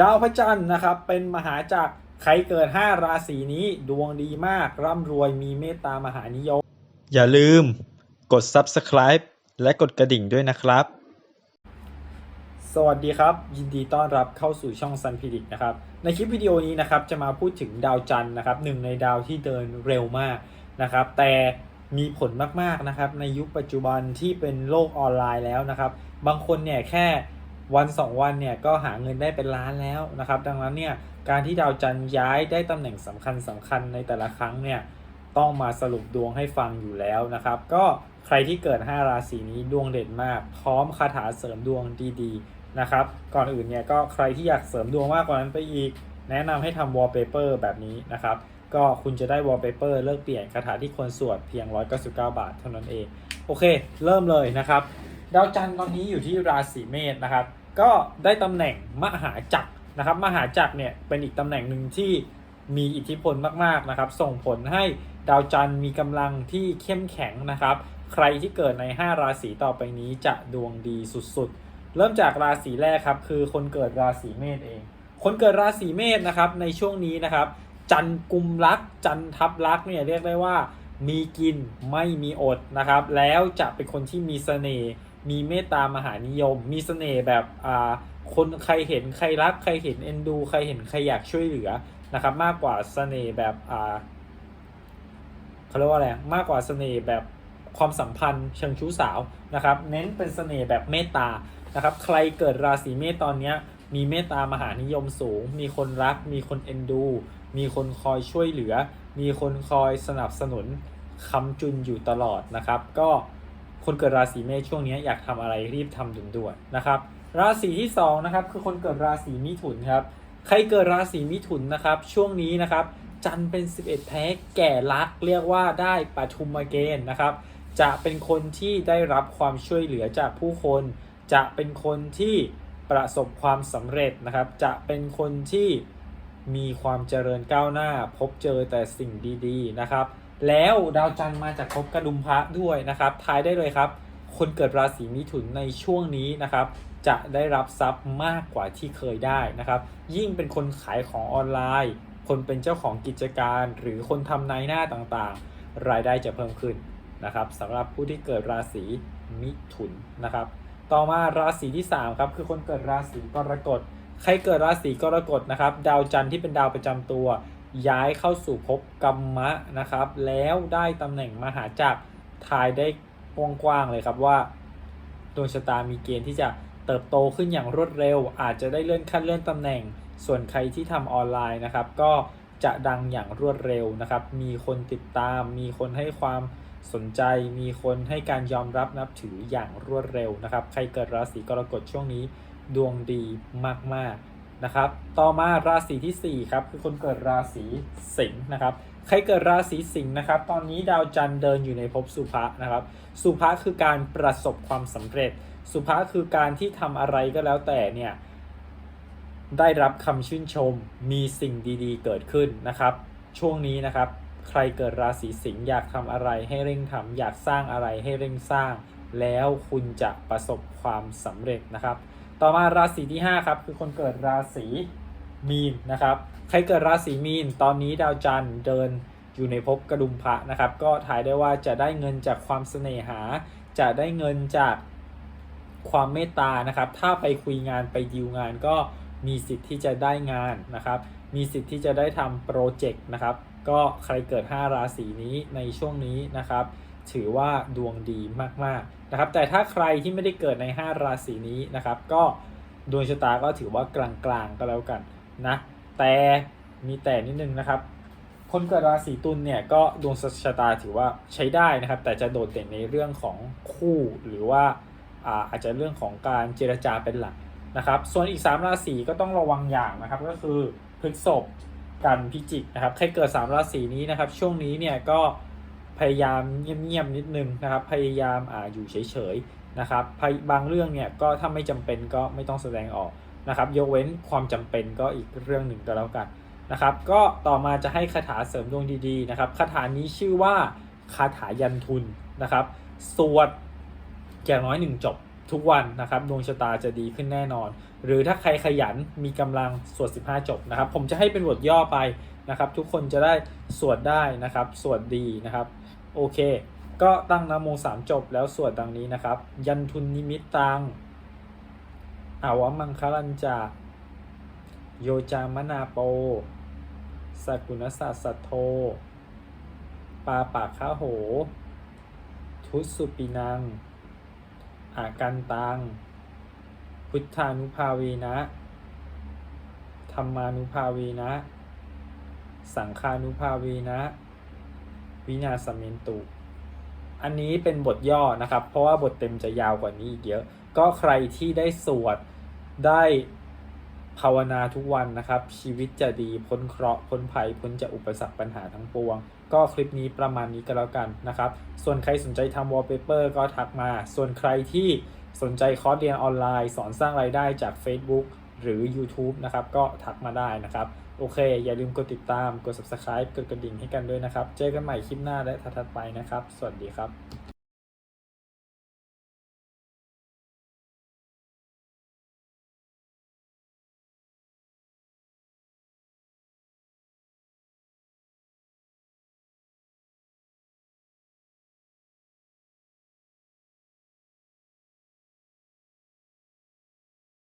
ดาวพระจันทร์นะครับเป็นมหาจักรใครเกิด 5 ราศีนี้ดวงดีมาก ร่ำรวยมีเมตตามหานิยม อย่าลืมกด subscribe และกดกระดิ่งด้วยนะครับ สวัสดีครับ ยินดีต้อนรับเข้าสู่ช่องซันพิดิกนะครับ ในคลิปวิดีโอนี้นะครับจะมาพูดถึงดาวจันทร์นะครับหนึ่งในดาวที่เดินเร็วมากนะครับ แต่มีผลมากๆนะครับ ในยุคปัจจุบันที่เป็นโลกออนไลน์แล้วนะครับ บางคนเนี่ยแค่ วัน 2 วันเนี่ยก็หาเงินได้เป็นล้านแล้วนะครับ ดังนั้นเนี่ยการที่ดาวจันทร์ย้ายได้ตำแหน่งสำคัญสำคัญในแต่ละครั้งเนี่ยต้องมาสรุปดวงให้ฟังอยู่แล้วนะครับ ก็ใครที่เกิด 5 ราศีนี้ดวงเด่นมาก พร้อมคาถาเสริมดวงดีๆนะครับ ก่อนอื่นเนี่ยก็ใครที่อยากเสริมดวงมากกว่านั้นไปอีก แนะนำให้ทำ wallpaper แบบนี้นะครับก็คุณจะได้ wallpaper เลิกเปลี่ยนคาถาที่ควรสวดเพียง 199 บาทเท่านั้นเอง โอเค เริ่มเลยนะครับ ดาวจันทร์ตอนนี้อยู่ที่ราศีเมษนะครับ ก็ได้ตำแหน่งมหาจักรนะครับมหาจักรเนี่ยเป็นอีกตำแหน่งหนึ่งที่มีอิทธิพลมากๆนะครับ ส่งผลให้ดาวจันทร์มีกำลังที่เข้มแข็งนะครับ ใครที่เกิดใน 5 ราศีต่อไปนี้จะดวงดีสุดๆ เริ่มจากราศีแรกครับ คือคนเกิดราศีเมษเอง คนเกิดราศีเมษนะครับในช่วงนี้นะครับ จันทร์กุมรักจันทร์ทับรักเนี่ยเรียกได้ว่า มีกินไม่มีอดนะครับ แล้วจะเป็นคนที่มีเสน่ห์มีเมตตามหานิยม มีเสน่ห์แบบอ่าคนใครเห็นใครรัก ใครเห็นเอ็นดู ใครเห็นใครอยากช่วยเหลือนะครับ มากกว่าเสน่ห์แบบอ่าเขาเรียกว่าอะไรมากกว่าเสน่ห์แบบความสัมพันธ์เชิงชู้สาวนะครับ เน้นเป็นเสน่ห์แบบเมตตานะครับ ใครเกิดราศีเมษตอนนี้มีเมตตามหานิยมสูง มีคนรัก มีคนเอ็นดู มีคนคอยช่วยเหลือ มีคนคอยสนับสนุนคำจุนอยู่ตลอดนะครับ ก็คนเกิดราศีเมษช่วงนี้อยากทำอะไรรีบทำด่วนๆนะครับ ราศีที่สองนะครับคือคนเกิดราศีมิถุนครับใครเกิดราศีมิถุนนะครับ ช่วงนี้นะครับ จันทร์เป็น 11แพ้แก่รักเรียกว่าได้ปฐุมเกณฑ์นะครับ จะเป็นคนที่ได้รับความช่วยเหลือจากผู้คน จะเป็นคนที่ประสบความสำเร็จนะครับ จะเป็นคนที่ มีความเจริญก้าวหน้า พบเจอแต่สิ่งดีๆนะครับ แล้วดาวจันทร์มาจากภพกระดุมพระด้วยนะครับทายได้เลยครับ คนเกิดราศีมิถุนในช่วงนี้นะครับ จะได้รับทรัพย์มากกว่าที่เคยได้นะครับ ยิ่งเป็นคนขายของออนไลน์ คนเป็นเจ้าของกิจการ หรือคนทำนายหน้าต่างๆ รายได้จะเพิ่มขึ้นนะครับสำหรับผู้ที่เกิดราศีมิถุนนะครับ ต่อมาราศีที่ 3 ครับ คือคนเกิดราศีกรกฎ ใครเกิดราศีกรกฎนะครับ ดาวจันทร์ที่เป็นดาวประจำตัว ย้ายเข้าสู่ภพกรรมะนะครับ แล้วได้ตำแหน่งมหาจักรทายได้กว้างๆเลยครับว่าดวงชะตามีเกณฑ์ที่จะเติบโตขึ้นอย่างรวดเร็ว อาจจะได้เลื่อนขั้นเลื่อนตำแหน่ง ส่วนใครที่ทำออนไลน์นะครับ ก็จะดังอย่างรวดเร็วนะครับ มีคนติดตาม มีคนให้ความสนใจ มีคนให้การยอมรับนับถืออย่างรวดเร็วนะครับ ใครเกิดราศีกรกฎช่วงนี้ ดวงดีมากๆนะครับ ต่อมาราศีทีสี่ 4 ครับคือคนเกิดราศีสิงห์นะครับใครเกิดราศีสิงห์นะครับ ตอนนี้ดาวจันทร์เดินอยู่ในภพสุภะนะครับ สุภะคือการประสบความสำเร็จ สุภะคือการที่ทำอะไรก็แล้วแต่เนี่ยได้รับคำชื่นชม มีสิ่งดีๆ เกิดขึ้นนะครับ ช่วงนี้นะครับ ใครเกิดราศีสิงห์อยากทำอะไรให้เร่งทำอยากสร้างอะไรให้เร่งสร้าง แล้วคุณจะประสบความสำเร็จนะครับ ต่อมาราศีที่ 5 ครับ คือคนเกิดราศีมีนนะครับ ใครเกิดราศีมีน ตอนนี้ดาวจันทร์เดินอยู่ในภพกระดุมพระนะครับ ก็ถ่ายได้ว่าจะได้เงินจากความเสน่หา จะได้เงินจากความเมตตานะครับ ถ้าไปคุยงานไปดีลงานก็มีสิทธิ์ที่จะได้งานนะครับ มีสิทธิ์ที่จะได้ทำโปรเจกต์นะครับ ก็ใครเกิด 5 ราศีนี้ในช่วงนี้นะครับ ถือว่าดวงดีมากๆนะครับ แต่ถ้าใครที่ไม่ได้เกิดใน 5 ราศีนี้นะครับ ก็ดวงชะตาก็ถือว่ากลางๆก็แล้วกันนะแต่มีแต่นิดนึงนะครับ คนเกิดราศีตุลเนี่ยก็ดวงชะตาถือว่าใช้ได้นะครับ แต่จะโดดเด่นในเรื่องของคู่หรือว่าอาอาจจะเรื่องของการเจรจาเป็นหลักนะครับ ส่วนอีก 3 ราศีก็ต้องระวังอย่างนะครับ ก็คือพฤษภกันพิจิกนะครับ ใครเกิด 3 ราศีนี้นะครับ ช่วงนี้เนี่ยก็ พยายามเงียบๆนิดนึงนะครับ พยายามอ่าอยู่เฉยๆนะครับบางเรื่องเนี่ยก็ถ้าไม่จำเป็นก็ไม่ต้องแสดงออกนะครับ ยกเว้นความจำเป็นก็อีกเรื่องหนึ่งก็แล้วกันนะครับ ก็ต่อมาจะให้คาถาเสริมดวงดีๆนะครับคาถานี้ชื่อว่าคาถายันทุนนะครับสวดอย่างน้อยหนึ่งจบทุกวันนะครับดวงชะตาจะดีขึ้นแน่นอน หรือถ้าใครขยันมีกำลังสวด 15 จบนะครับ ผมจะให้เป็นบทย่อไป นะครับ ทุกคนจะได้สวดได้นะครับ สวดดีนะครับ โอเค ก็ตั้งนโมสามจบแล้วสวดดังนี้นะครับ ยันทุนนิมิตตังอาวมังคลันจาโยจามนาโปสกุณสัสสะโท ปาปากข้าโห ทุสุปินัง อากันตัง พุทธานุภาเวนะ ธรรมานุภาเวนะ สังฆานุภาเวนะ วินาสเมนตุ อันนี้เป็นบทย่อนะครับ เพราะว่าบทเต็มจะยาวกว่านี้อีกเยอะ ก็ใครที่ได้สวดได้ภาวนาทุกวันนะครับ ชีวิตจะดีพ้นเคราะห์พ้นภัยพ้นจากอุปสรรคปัญหาทั้งปวง ก็คลิปนี้ประมาณนี้ก็แล้วกันนะครับ ส่วนใครสนใจทำวอลเปเปอร์ก็ทักมา ส่วนใครที่สนใจคอร์สเรียนออนไลน์ สอนสร้างรายได้จาก Facebook หรือ YouTube นะครับ ก็ทักมาได้นะครับ โอเค อย่าลืมกดติดตาม กด subscribe กดกระดิ่งให้กันด้วยนะครับ เจอกันใหม่คลิปหน้าและถัดไปนะครับ สวัสดีครับ